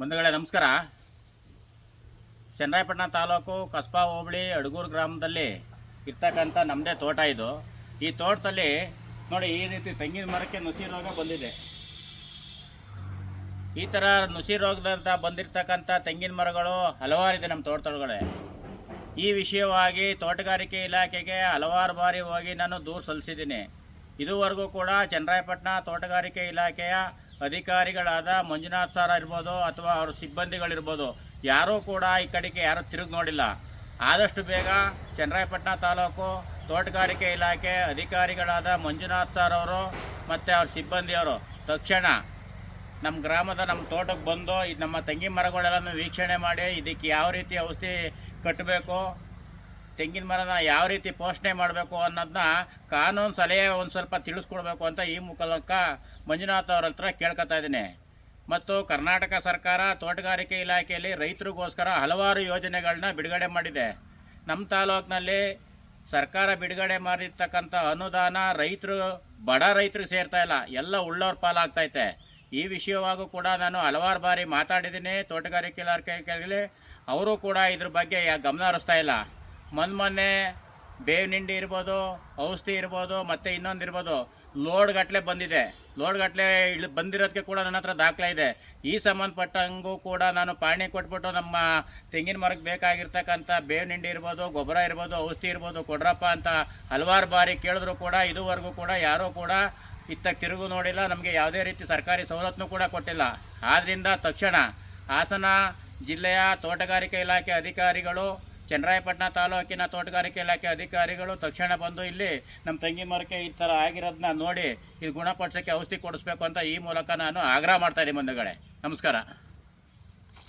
ಬಂಧುಗಳೇ, ನಮಸ್ಕಾರ. ಚನ್ನರಾಯಪಟ್ಟಣ ತಾಲೂಕು ಕಸ್ಬಾ ಹೋಬಳಿ ಅಡಗೂರು ಗ್ರಾಮದಲ್ಲಿ ಇರ್ತಕ್ಕಂಥ ನಮ್ಮದೇ ತೋಟ ಇದು. ಈ ತೋಟದಲ್ಲಿ ನೋಡಿ, ಈ ರೀತಿ ತೆಂಗಿನ ಮರಕ್ಕೆ ನುಸಿ ರೋಗ ಬಂದಿದೆ. ಈ ಥರ ನುಸಿ ರೋಗದಂತ ಬಂದಿರತಕ್ಕಂಥ ತೆಂಗಿನ ಮರಗಳು ಹಲವಾರಿದೆ ನಮ್ಮ ತೋಟದೊಳಗಡೆ. ಈ ವಿಷಯವಾಗಿ ತೋಟಗಾರಿಕೆ ಇಲಾಖೆಗೆ ಹಲವಾರು ಬಾರಿ ಹೋಗಿ ನಾನು ದೂರು ಸಲ್ಲಿಸಿದ್ದೀನಿ. ಇದುವರೆಗೂ ಕೂಡ ಚನ್ನರಾಯಪಟ್ಟಣ ತೋಟಗಾರಿಕೆ ಇಲಾಖೆಯ ಅಧಿಕಾರಿಗಳಾದ ಮಂಜುನಾಥ್ ಸರ್ ಇರ್ಬೋದು ಅಥವಾ ಅವ್ರ ಸಿಬ್ಬಂದಿಗಳಿರ್ಬೋದು, ಯಾರೂ ಕೂಡ ಈ ಕಡೆಗೆ ಯಾರೂ ತಿರುಗಿ ನೋಡಿಲ್ಲ. ಆದಷ್ಟು ಬೇಗ ಚನ್ನರಾಯಪಟ್ಟಣ ತಾಲೂಕು ತೋಟಗಾರಿಕೆ ಇಲಾಖೆ ಅಧಿಕಾರಿಗಳಾದ ಮಂಜುನಾಥ್ ಸರ್ ಅವರು ಮತ್ತು ಅವ್ರ ಸಿಬ್ಬಂದಿಯವರು ತಕ್ಷಣ ನಮ್ಮ ಗ್ರಾಮದ ನಮ್ಮ ತೋಟಕ್ಕೆ ಬಂದು ಇದು ನಮ್ಮ ತಂಗಿ ಮರಗಳೆಲ್ಲ ವೀಕ್ಷಣೆ ಮಾಡಿ ಇದಕ್ಕೆ ಯಾವ ರೀತಿ ಔಷಧಿ ಕಟ್ಟಬೇಕು ತೆಂಗಿನ ಮರನ ಯಾವ ರೀತಿ ಪೋಷಣೆ ಮಾಡಬೇಕು ಅನ್ನೋದನ್ನ ಕಾನೂನು ಸಲಹೆ ಒಂದು ಸ್ವಲ್ಪ ತಿಳಿಸ್ಕೊಡ್ಬೇಕು ಅಂತ ಈ ಮೂಲಕ ಮಂಜುನಾಥ್ ಅವ್ರ ಹತ್ರ ಕೇಳ್ಕೊತಾ ಇದ್ದೀನಿ. ಮತ್ತು ಕರ್ನಾಟಕ ಸರ್ಕಾರ ತೋಟಗಾರಿಕೆ ಇಲಾಖೆಯಲ್ಲಿ ರೈತರಿಗೋಸ್ಕರ ಹಲವಾರು ಯೋಜನೆಗಳನ್ನ ಬಿಡುಗಡೆ ಮಾಡಿದೆ. ನಮ್ಮ ತಾಲೂಕಿನಲ್ಲಿ ಸರ್ಕಾರ ಬಿಡುಗಡೆ ಮಾಡಿರ್ತಕ್ಕಂಥ ಅನುದಾನ ರೈತರು, ಬಡ ರೈತರಿಗೆ ಸೇರ್ತಾ ಇಲ್ಲ, ಎಲ್ಲ ಉಳ್ಳವ್ರ ಪಾಲಾಗ್ತೈತೆ ಈ ವಿಷಯವಾಗೂ ಕೂಡ ನಾನು ಹಲವಾರು ಬಾರಿ ಮಾತಾಡಿದ್ದೀನಿ ತೋಟಗಾರಿಕೆ ಇಲಾಖೆಯಲ್ಲಿ. ಅವರು ಕೂಡ ಇದ್ರ ಬಗ್ಗೆ ಗಮನ ಹರಿಸ್ತಾ ಇಲ್ಲ. ಮೊನ್ನೆ ಮೊನ್ನೆ ಬೇವಿನ ಹಿಂಡಿ ಇರ್ಬೋದು, ಔಷಧಿ ಇರ್ಬೋದು, ಮತ್ತು ಇನ್ನೊಂದು ಇರ್ಬೋದು ಲೋಡ್ ಗಟ್ಟಲೆ ಬಂದಿದೆ. ಲೋಡ್ ಗಟ್ಟಲೆ ಇಳಿ ಬಂದಿರೋದಕ್ಕೆ ಕೂಡ ನನ್ನ ಹತ್ರ ದಾಖಲೆ ಇದೆ. ಈ ಸಂಬಂಧಪಟ್ಟಂಗೂ ಕೂಡ ನಾನು ಪಾಣಿ ಕೊಟ್ಬಿಟ್ಟು ನಮ್ಮ ತೆಂಗಿನ ಮರಕ್ಕೆ ಬೇಕಾಗಿರ್ತಕ್ಕಂಥ ಬೇವಿನ ಹಿಂಡಿ ಇರ್ಬೋದು, ಗೊಬ್ಬರ ಇರ್ಬೋದು, ಔಷಧಿ ಇರ್ಬೋದು, ಕೊಡ್ರಪ್ಪ ಅಂತ ಹಲವಾರು ಬಾರಿ ಕೇಳಿದ್ರು ಕೂಡ ಇದುವರೆಗೂ ಕೂಡ ಯಾರೂ ಕೂಡ ಇತ್ತ ತಿರುಗು ನೋಡಿಲ್ಲ. ನಮಗೆ ಯಾವುದೇ ರೀತಿ ಸರ್ಕಾರಿ ಸವಲತ್ತನ್ನು ಕೂಡ ಕೊಟ್ಟಿಲ್ಲ. ಆದ್ದರಿಂದ ತಕ್ಷಣ ಹಾಸನ ಜಿಲ್ಲೆಯ ತೋಟಗಾರಿಕೆ ಇಲಾಖೆ ಅಧಿಕಾರಿಗಳು ಚನ್ನರಾಯಪಟ್ಟಣ ತಾಲೂಕಿನ ತೋಟಗಾರಿಕೆ ಇಲಾಖೆ ಅಧಿಕಾರಿಗಳು ತಕ್ಷಣ ಬಂದು ಇಲ್ಲಿ ನಮ್ಮ ತಂಗಿ ಮರಕ್ಕೆ ಈ ಥರ ಆಗಿರೋದನ್ನ ನೋಡಿ ಇದು ಗುಣಪಡಿಸೋಕ್ಕೆ ಔಷಧಿ ಕೊಡಿಸ್ಬೇಕು ಅಂತ ಈ ಮೂಲಕ ನಾನು ಆಗ್ರಹ ಮಾಡ್ತಾಯಿದ್ದೀನಿ ಬಂಧುಗಳೇ. ನಮಸ್ಕಾರ.